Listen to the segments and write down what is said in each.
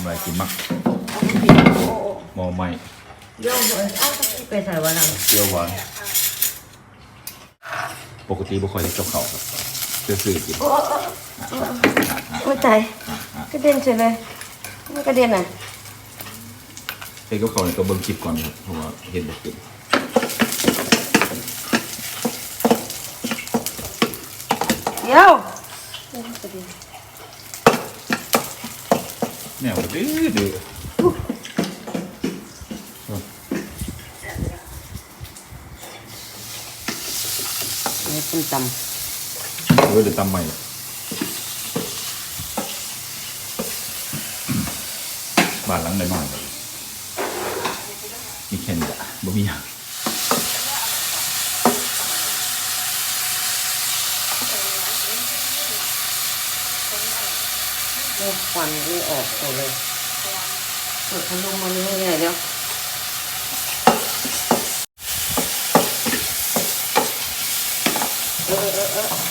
ำอะไรกินมักเอาไปกินโอ้โอ้หมอไหม้เดี๋ยวเดี๋ยวเอาไปใส่วันหลังเปรี้ยวหวานปกติบ่ค่อยได้กับข้าวครับซื้อๆกินโอ้โอ้โอ้โอ้ใจกระเด็นเฉยเลยไม่กระเด็นอะเฮ็ดกับข้าวนี่ก็เบิ่งคลิปก่อนครับเพราะว่าเฮ็ดบ่เป็นเดี๋ยว แนวดื้อดื้อนี่เป็นตเออเดี๋ยวตำใหม่บ้านหลังน้อยๆมีแค่นี้ละบ่มีหยัง ควันนี่ออกหมดเลยเปิดพัดลมมันนี่ไงเดี๋ยวเออเออเออ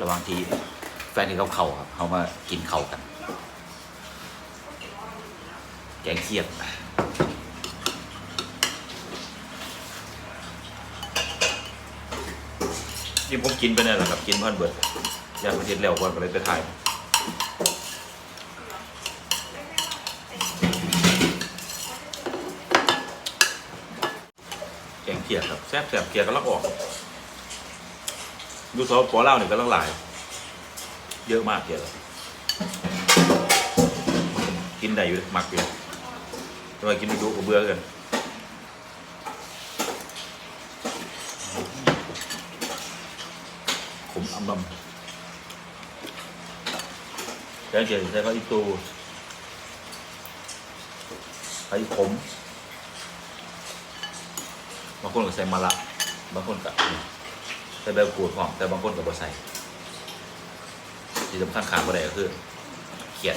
ระหว่างที่ แฟนที่เขาเข้าครับเขามากินเข่ากัน แกงเครียดนี่ผมกินไปนั่นแหละครับกินเพันเบิดอยากประเทศแล้วก่อนก็เลยไปถ่ายแกงเคียดครับแซ่บแซ่บๆเกลียดก็ลักออก ดูซอปอเล่าเนี่ยก็ลังหลาย เยอะมากเกลียดกินได้อยู่หมักอยู่ทำไมกินไม่ดูก็เบื่อกันขมอำบำแล้วเดี๋ยใช้ก็อีตูใช้ขมบางคนก็ใส่มะระบางคนก็ใส่ใบมะกรูดหอมแต่บางคนก็บ่ใส่ ที่สำคัญขาดบ่ได้ก็คือเขียด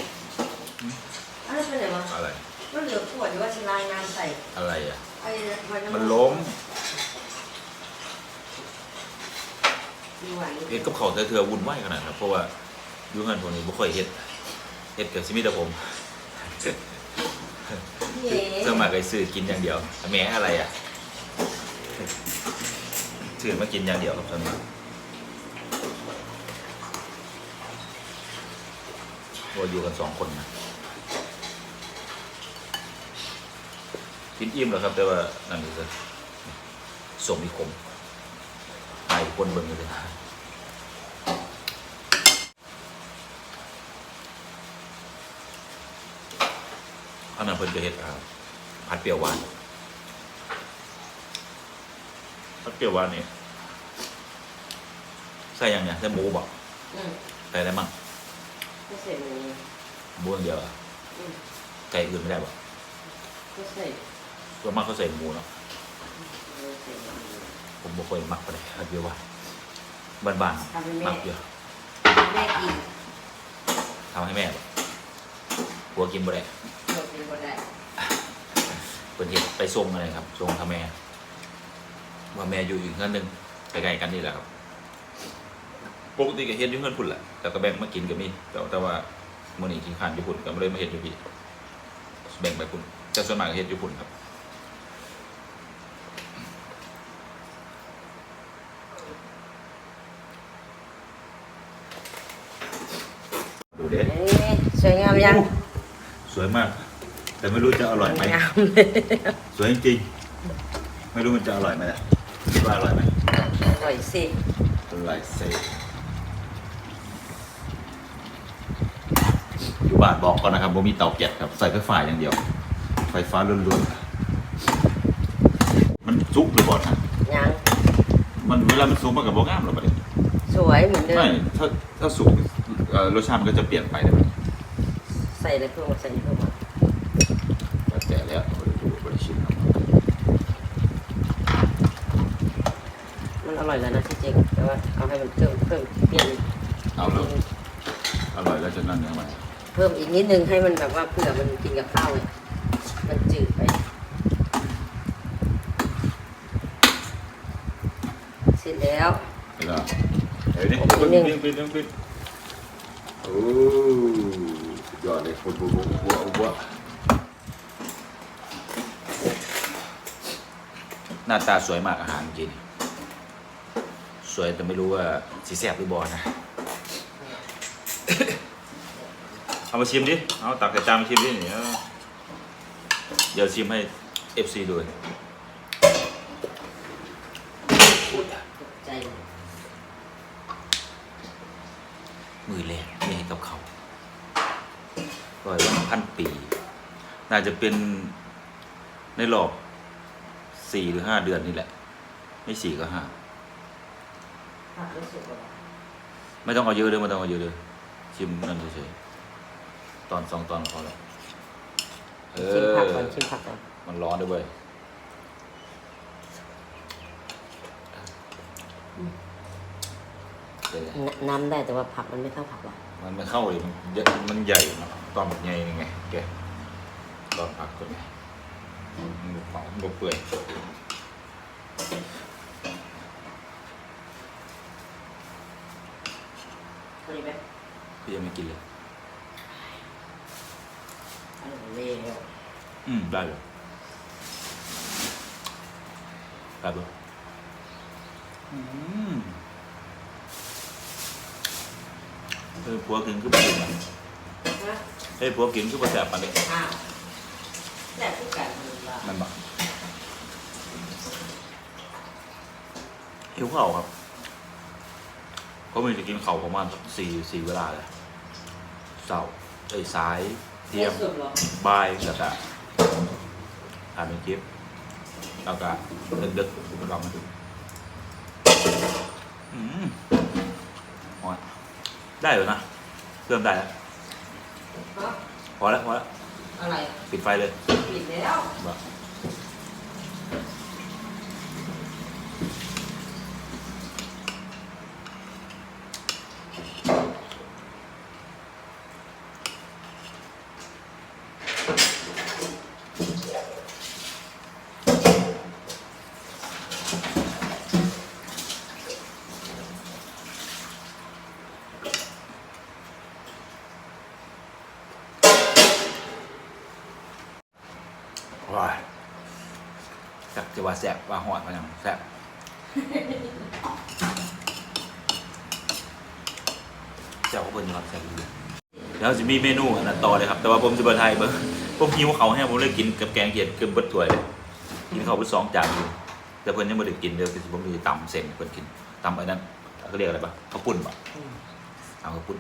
อันนั้นเป็นไงวะอะไร มันเหลือขวดหรือว่าชลายน้ำใส่อะไรอะ ไอ้ไว้ำมันล้มมีไหวอยู่เฮ็ดกับเขาวเถื่อๆวุ่นวายขนาดครับเพราะว่าอยูฮันพวกนี้บ่ค่อยเฮ็ดเฮ็ดกับสิมีแต่ผมพี่เอ๋เสื้อมาไกซื้อกินอย่างเดียวแหม้อะไรอะซื้อมากินอย่างเดียวครับส่วนมากว่าอยู่กันสองคนนะกินอิ่มแล้วครับแต่ว่านั่นคือสมมีคมตายคนเบิ่งเลยนะอันนั้นเพิ่นจะเฮ็ดอ่าผัดเปรี้ยวหวานผัดเปรี้ยวหวานนี่ใส่หยังเนี่ยใส่หมูบอกอืมใส่อะไรมั่ง ก็ใส่หมูหมูอย่างเดียวเหรออืมไก่อื่นไม่ได้บอกก็ใส่ส่วนมากเขาใส่หมูเนาะเออใส่หมูผมบ่ค่อยมักปานใดผัดเปรี้ยวหวานบ้านทำให้แม่ๆมักเยอะแม่กินทำให้แม่บ่หัวกินบ่ได้เรากินก็ได้เพิ่นเฮ็ดไปส่งอะไรครับส่งทำแม่ว่าแม่อยู่อีกเงินหนึงใกล้ๆกันนี่แหละครับ ปกติก็เฮ็ดอยู่เงินพุ่นแหละแต่ก็แบ่งมากินก็มีแต่แต่ว่ามื้อนี้กินข้าวอยู่พุ่นก็บ่เลยมาเฮ็ดอยู่พี่แบ่งไปพุ่นแต่ส่วนมากก็เฮ็ดอยู่พุ่นครับดูเด้เอ๊ะสวยงามยัง สวยมาก แต่ไม่รู้จะอร่อยไหมงามเลยสวยจริงๆไม่รู้มันจะอร่อยไหมล่ะคิดว่าอร่อยไหมอร่อยสิอร่อยเซ่อยู่ บ้านบอกก่อนนะครับว่ามีเตาแก๊สครับใส่ไฟฟ้าอย่างเดียว ไฟฟ้าล้วนๆ มันซุกหรือบ่ท่านยังมันเวลามันซุกมันกับโบงามหรอประเด็นสวยเหมือนเดิไม่มถ้าถ้าสุกเอ่อรสชาติมันก็จะเปลี่ยนไปได้ไหมสใส่อะไรเพิ่มมาใส่เพิ่มมาแล้วแต่แล้วบริดูบริชิมครับมันอร่อยแล้วนะที่จริงแต่ว่าเอาให้มันเพิ่มเพิ่มเปลี่ยนเอาแล้วอร่อยแล้วจะนั่นยังไง เพิ่มอีกนิดนึงให้มันแบบว่าเผื่อมันกินกับข้าวไงมันจืดไปเสร็จแล้ว เห็นไหมเฮ้ยนี่ผมปิดนิดนึปิดงปิดปิดปิดโอ้สุดยอดเลยคนบัวบัวบัวหน้าตาสวยมากอาหารจริงสวยแต่ไม่รู้ว่าสีแซ่บหรือบอนะ เอามาชิมดิ เอาตักใส่จานมาชิมดิเนี่ยเดี๋ยวชิมให้ FC ดูเลยใจเลยมือแรกนี่ให้กับเขาร้อยวันพันปี น่าจะเป็นในรอบสี่หรือห้าเดือนนี่แหละ ไม่สี่ก็ห้าผักรู้สึกว่าไม่ต้องเอาเยอะเลยไม่ต้องเอาเยอะเลยชิมนั่นเฉยๆ ตอนสองตอนพอแล้วเอชิมอผักก่อนชิมผักก่อนมันร้อนด้วยเว้ยเดี๋ยวนน้ำได้แต่ว่าผักมันไม่เข้าผักหรอกมันไม่เข้าเลยมันเยอะมันใหญ่เนอะตอนแบบใหญ่ยังไงแกตอนผักคนไงมันเปล่ามันเปื่อยเท่านี้ไหมพี่ยังไม่กินเลย อร่อยแล้ว อืม ได้เลยได้ปะอืมเออผัวกินคือประเด็นมันนะเฮ้ยผัวกินคือประแสบปันเลยอ้าวแต่ผู้กันมันละมันบอกหิวเข่าวครับ ก็มีจะกินเข่าวประมาณสักสี่สี่เวลาเลยเสาร์เอ้ยสายเที่ยงสุดหรอบ่ายแล้วก็ อ่านเป็นคลิปแล้วก็ดึกๆไปลองมาดูอืมอ๋อได้อยู่นะ เริ่มได้แล้วฮะพอแล้วพอแล้วอะไร ปิดไฟเลย ปิดแล้วบอกว้าย จะว่าแสบว่าหอดมาอย่างแสบเจ้าก็เพิ่นครับแสบดีแล้วจะมีเมนูอันนั้นต่อเลยครับ แต่ว่าผมจะเปิดไทยเบอร์ผมหิวเขาให้ผมเลยกินกับแกงเขียดเกือบเบิดถ้วยเลยกินเขาวไปสองจานอยู่แต่เพิ่นยังไม่ได้กินเดี๋ยวคือผมมีตำเส้นเพิ่นกินตำไอ้นั้นเขาเรียกอะไรปะข้าวปุ้นปะเอาข้าวปุ้น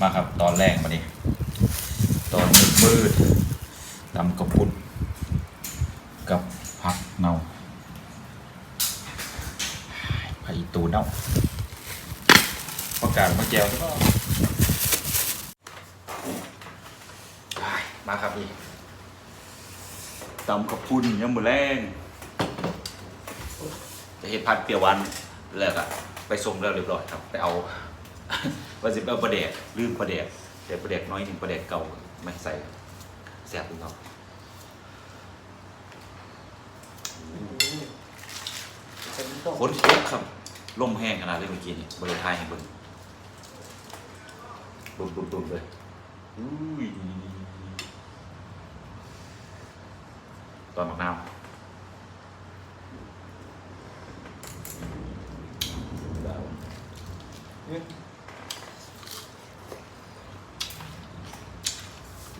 มาครับตอนแรกมาดิ ตอนมืดมืดๆตำข้าวปุ้นกับผักเน่าไผ่ตูเน่าประกาศมาแจวแล้วก็ได้มาครับพี่ตำกระพุนยังมือแรงจะเห็นพัดเปรียวหวันแล้วก็ไปส่งแล้วเรียบร้อยครับ ไปเอาว่าสิเอาประเดกลืมประเดก แต่ประเดกน้อยหนึ่งประเดกเก่าไม่ใส่แซ่บดูเนาะฝนตกครับลมแห้งขนาดเลยเมื่อกี้นี่บริเวณไทยให้เบิ่งตุ่มๆๆเลยอุ้ยตอนหมักน้ำ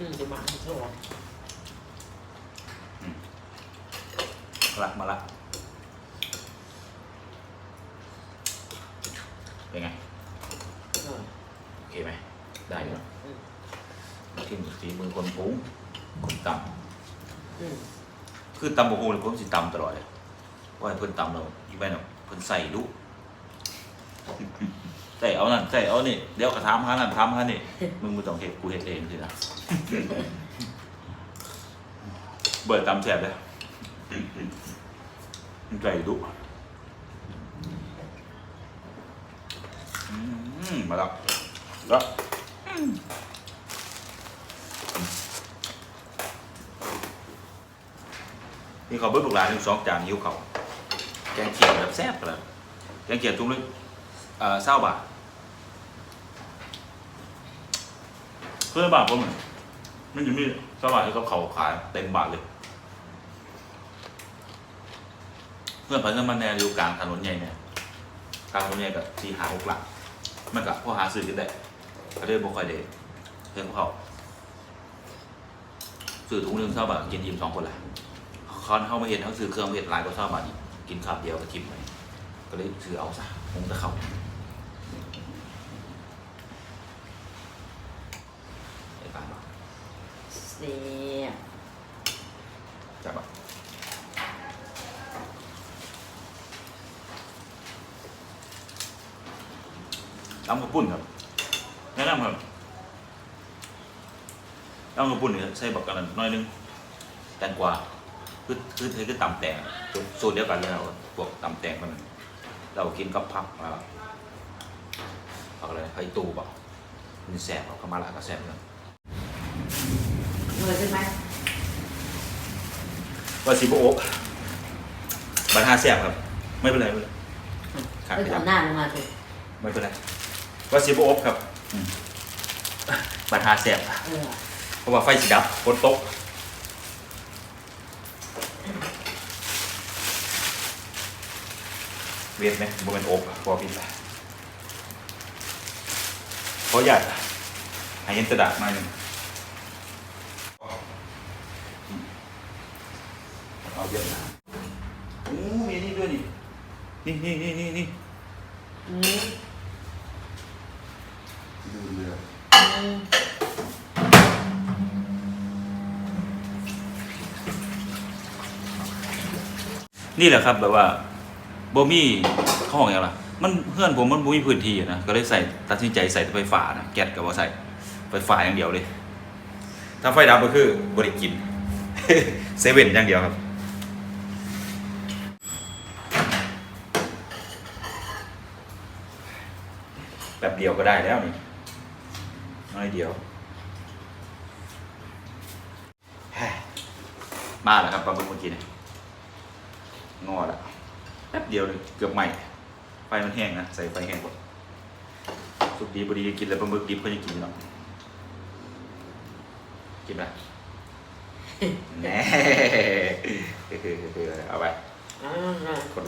อืมจะมาให้โชว์ละมาละเป็นไง เออโอเคไหม ได้อยู่อืมที่ฝีมือคนปรุงคนตอืมำคือตำบกฮูเลยผมสิตำตลอดเลยว่าให้เพิ่นตำเราอีกไปเนาะเพิ่นใส่ดุ ใส่เอานั่นใส่เอานี่เดี๋ยวกระทำเขานั่นทำเขานี่มึงไม่ต้องเห็ดกูเห็ดเองสินะ เบิดตำแสบเลยมันไก่ดุมาแล้วแล้วนี่เขาเบิดลูกหลานถึงสองจานหิวเขาแกงเขียวแบบแซ่บเลยแกงเขียวจุ้งเลยเอ่อเศร้าบ่าเพื่อนบาทผมเหมือน ไมันจะมีเศร้าบาทที่เขาเขาขายเต็มบาทเลย เพื่อนเพิ่นก็มาแนวอยู่กลางถนนใหญ่เนี่ยกลางถนนใหญ่กับที่หาหกหลักมันกับพอหาซื้อกันได้ก็ได้บ่ค่อยได้เพื่อนพวกเขาซื้อถุงหนึงเท่าบาทกินยิ้มสองคนแหละเขาเข้ามาเห็นเขาซื้อเครื่องเห็ดหลายกว่าเท่าบาทอีกกินคำเดียวก็ทิมไปก็เลยซื้อเอาซะคงจะเข้าไอ้ปานบอก เสียบจับอะตำกระปุ่นครับแนะนำครับตำกระปุ่นเนี่ยใส่บักกันนน้อยนึงแตงกวาคือคือคือคือตำแตงสูตรเดียวกันเลยเราพวกตำแตงมันเรากินกับผักอ่าผักอะไรไผ่ตูเปล่ามันแสบเอากระมาละก็แสบเลย เลยใช่ไหมว่าสิบโอ๊กบัตรหาแสบครับ ไม่เป็นไรไม่เป็นไรขาดไปไปแล้วทำหน้าลงมาเถอะไม่เป็นไรว่าสิบโอ๊กครับอืมบัตรหาแสบเออเพราะว่าไฟสีดับฝนตกเวียนไหมโมเป็นโอ๊กพอพิษละเพราะอยากให้เห็นตะดาษมาหนึ่ง เอาเยอะนะโอ้มีนี่ด้วยนี่นี่นี่นี่นี่นี่อืมดูเรืออืมนี่แหละครับแบบว่าโบมี่เขาบอกอย่างไรมันเพื่อนผมมันบ่มีพื้นที่นะก็เลยใส่ตัดสินใจใส่ไฟฟ้านะแก๊สกับว่าใส่ไฟฟ้าอย่างเดียวเลย ถ้าไฟดับก็คือบริกิน เซเว่นอย่างเดียวครับแบบเดียวก็ได้แล้วนี่น้อยเดียว มาแล้วครับปลาบึกเมื่อกี้เนี่ยงอละแป๊บเดียวเลยเกือบใหม่ไฟมันแห้งนะ ใส่ไฟแห้งกว่าสุกดีบดีกินแล้วปลาหมึกดิบก็ยังกินอยู่เนาะกินไหม แหน่เอาไปอ่า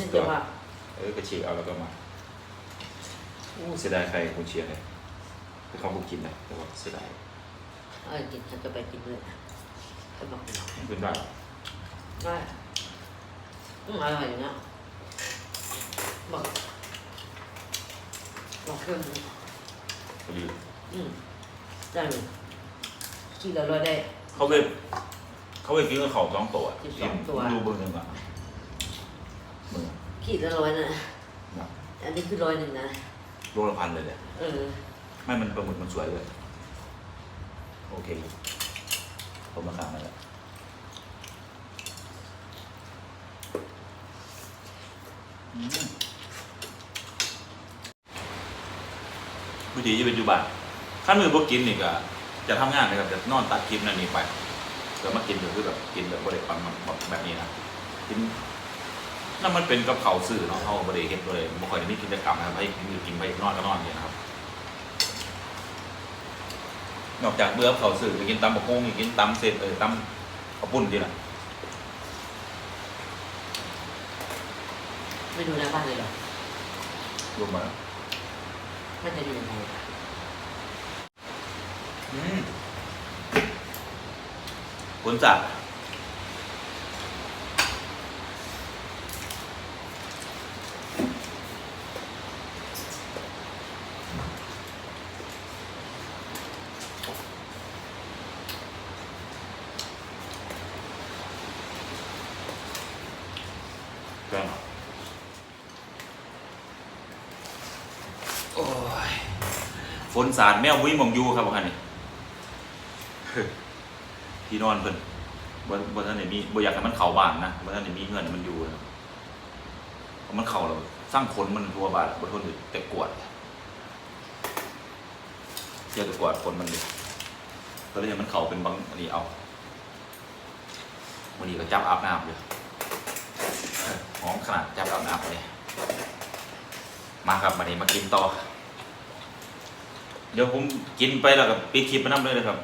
นี่จะว่าเออก็ฉีกเอาแล้วก็มาโอ้เสียดายใครคุณเชียร์เลยคือเขาคงกินนะแต่ว่าเสียดายเออกินฉันจะไปกินเลยจะบอกมันเป็นบ้าว่าอืมอร่อยอยู่นะบอกบอกเครื่องพอดีอืมได้เลยกินแล้วเราได้เขาเคย เขาเคยกินกับเขาสองตัวกินสองตัว ดูเบอร์หนึ่งอะมือขีดละร้อยนะนะอันนี้คือร้อยหนึ่งนะโลละพันเลยเนี่ยเออไม่มันปลาหมึกมันสวยเลย โอเค ผมมาข้างนั่นแหละอืมวิธีที่เป็นอยู่บ้านขั้นมือพวกกินนี่ก็จะทำงานนะครับจะนอนตัดคลิปนั่นนี่ไป แล้วมากินก็คือแบบกินแบบบริปังแบบแบบนี้นะกินนั่นมันเป็นกับเขาวสื่อเนาะเขาบริเห็นเลยบ่ค่อยได้มีกิจกรรมนะครับให้กินอยู่กินไปนอนก็นอนเนี่ยนะครับนอกจากเบื่อเขาวสื่อไปกินตำบกฮงอีกกินตำเสร็จเออตำข้าวปุ้นดีนะไม่ดูหน้าบ้านเลยเหรอรวมมาแล้วมันจะอยู่ยังไงอืม ผลจากแกงฝนสาดแมวมุ้ยมองยูครับพ่อคันนี่ ที่นอนเพิ่นบนบนท่านไหนมีบ่อยากให้มันเข่าบ้านนะบนท่านไหนมีเงินมันอยู่นะเพราะมันเข่าเราสร้างขนมันทั่วบ้านบนทนอยู่แต่กวดเจอแต่กวดขนมันดิก็เลยมันเข่าเป็นบางอันนี้เอาวันนี้ก็จับอาบน้ำอยู่หอมขนาดจับอาบน้ำเลยมาครับวันนี้มากินต่อ เดี๋ยวผมกินไปแล้วกับปิดคลิปไปน้ำเลยนะครับ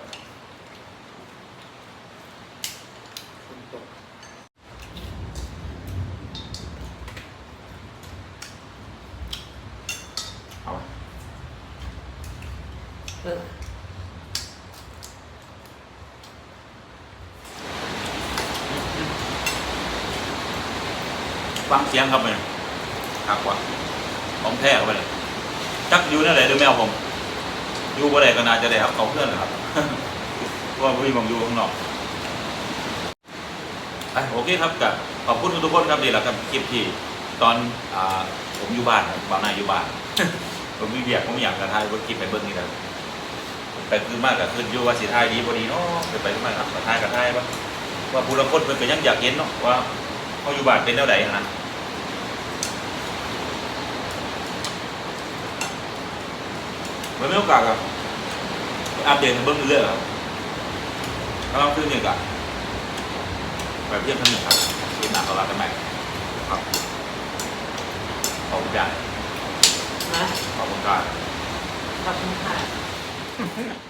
เอาวะ เออฟังเสียงครับเนี่ยหักกว่าของแท้เข้าไปเลยจักอยู่นั่นแหละด้วยแมวผม อยู่บ่ได้ก็น่าจะได้ครับเขาเพื่อนแหละครับเพราะว่าพี่มองอยู่ข้างนอกอะโอเคครับกับขอบคุณทุกคนครับนี่และครับคลิปที่ตอนอ่าผมอยู่บ้านครับบ้านนายอยู่บ้าน ผมมีเบียกผมอยากจะถ่ายบนคลิปไปเบิ้งนี่แหละ ไปคือมากกับขึ้นอยู่ว่าสิถ่ายดีบ่ดีเนาะไปไปขึ้นมาครับมาถ่ายกับถ่ายว่าว่าผู้ละคนเป็นก็ยังอยากเห็นเนาะว่าเขาอยู่บ้านเป็นแนวใดนะมันไม่โอกาสครับอัปเดตให้เบิ้งเรื่อยๆครับกำลังขึ้นเนี่ยกับแบบเยี่ยมทั้งหมดครับทีมหนักเรารักกันใหม่ครับขอบคุณจ้านะขอบคุณครับขอบคุณค่ะ Thank you.